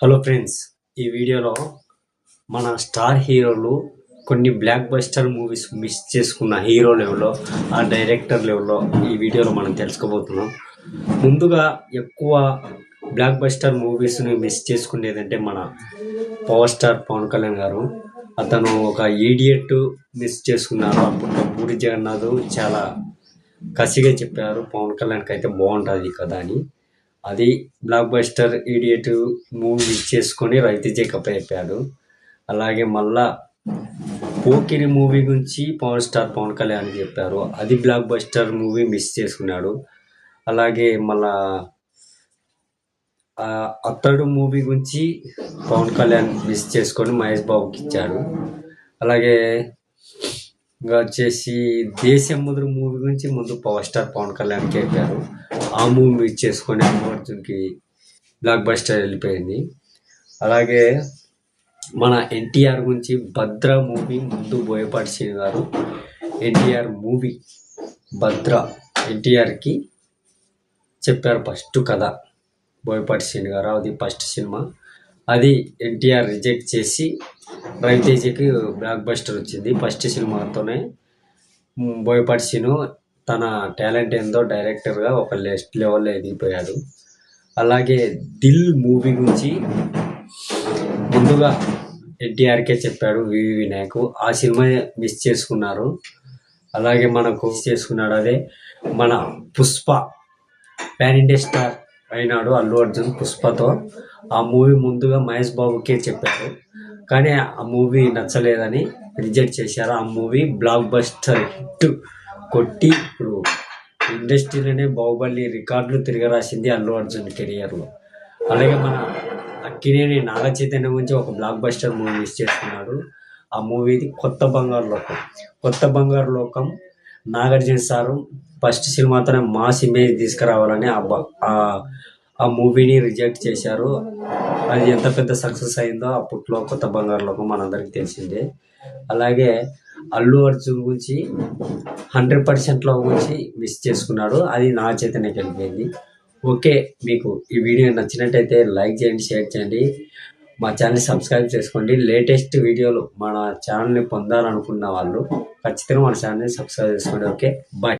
Hello friends ఈ వీడియోలో మన స్టార్ హీరోలు కొన్ని బ్లాక్ బస్టర్ మూవీస్ మిస్ చేసుకున్న హీరో లెవెల్లో ఆ డైరెక్టర్ లెవెల్లో ఈ వీడియోలో మనం తెలుసుకోబోతున్నాం. ముందుగా ఎక్కువ బ్లాక్ బస్టర్ మూవీస్ని మిస్ చేసుకునేదంటే మన పవర్ స్టార్ పవన్ కళ్యాణ్ గారు. అతను ఒక ఈడియట్ మిస్ చేసుకున్నారు అప్పుడు పూరి జగన్నాథ్ చాలా కసిగా చెప్పారు. పవన్ కళ్యాణ్కి అయితే బాగుంటుంది కదా అని. అది బ్లాక్ బస్టర్ ఈడియట్ మూవీ చేసుకొని రైతు కప్ అయిపోయాడు. అలాగే మళ్ళా పోకిరి మూవీ గురించి పవన్ స్టార్ పవన్ కళ్యాణ్ చెప్పారు. అది బ్లాక్ బస్టర్ మూవీ మిస్ చేసుకున్నాడు. అలాగే మళ్ళా అతడు మూవీ గురించి పవన్ కళ్యాణ్ మిస్ చేసుకొని మహేష్ బాబుకి ఇచ్చాడు. అలాగే ఇంకా వచ్చేసి దేశముద్ర మూవీ గురించి ముందు పవర్ స్టార్ పవన్ కళ్యాణ్ చెప్పారు ఆ మూవీ చేసుకొని అల్లు అర్జున్కి బ్లాక్ బస్టర్ వెళ్ళిపోయింది. అలాగే మన ఎన్టీఆర్ గురించి భద్ర మూవీ ముందు బోయపాటి శ్రీని గారు ఎన్టీఆర్ మూవీ భద్ర ఎన్టీఆర్కి చెప్పారు ఫస్ట్ కథ బోయపాటి శ్రీని గారు. అది ఫస్ట్ సినిమా. అది ఎన్టీఆర్ రిజెక్ట్ చేసి రవితేజకి బ్లాక్ బస్టర్ వచ్చింది. ఫస్ట్ సినిమాతోనే బోయపాటి సిను తన టాలెంట్ ఏందో డైరెక్టర్గా ఒక లెస్ట్ లెవెల్లో ఎదిగిపోయాడు. అలాగే దిల్ మూవీ గురించి ముందుగా ఎన్టీఆర్కే చెప్పాడు వివి వినాయక్. ఆ సినిమా మిస్ చేసుకున్నారు. అలాగే మనకు చేసుకున్నాడు అదే మన పుష్ప ప్యాన్ ఇండియా స్టార్ అయినాడు అల్లు అర్జున్ పుష్పతో. ఆ మూవీ ముందుగా మహేష్ బాబుకే చెప్పాడు కానీ ఆ మూవీ నచ్చలేదని రిజెక్ట్ చేశారు. ఆ మూవీ బ్లాక్ బస్టర్ హిట్ కొట్టి ఇప్పుడు ఇండస్ట్రీలోనే బాహుబలి రికార్డులు తిరగరాసింది అల్లు అర్జున్ కెరియర్లో అలాగే మన అక్కినేని నాగ చైతన్య గురించి ఒక బ్లాక్ బస్టర్ మూవీ మిస్ చేసుకున్నాడు. ఆ మూవీది కొత్త బంగారు లోకం. కొత్త బంగారు లోకం నాగార్జున సారు ఫస్ట్ సినిమాతోనే మాస్ ఇమేజ్ తీసుకురావాలని ఆ ఆ మూవీని రిజెక్ట్ చేశారు. అది ఎంత పెద్ద సక్సెస్ అయిందో అప్పట్లో కొత్త బంగారు లోకం మనందరికీ తెలిసిందే. అలాగే అల్లు అర్జున్ గురించి హండ్రెడ్ పర్సెంట్లో గురించి మిస్ చేసుకున్నాడు. అది నా చేతనే కలిపింది ఓకే మీకు ఈ వీడియో నచ్చినట్టయితే లైక్ చేయండి షేర్ చేయండి. మా ఛానల్ సబ్స్క్రైబ్ చేసుకోండి. లేటెస్ట్ వీడియోలు మన ఛానల్ని పొందాలనుకున్న వాళ్ళు ఖచ్చితంగా మన ఛానల్ని సబ్స్క్రైబ్ చేసుకోండి. Okay bye.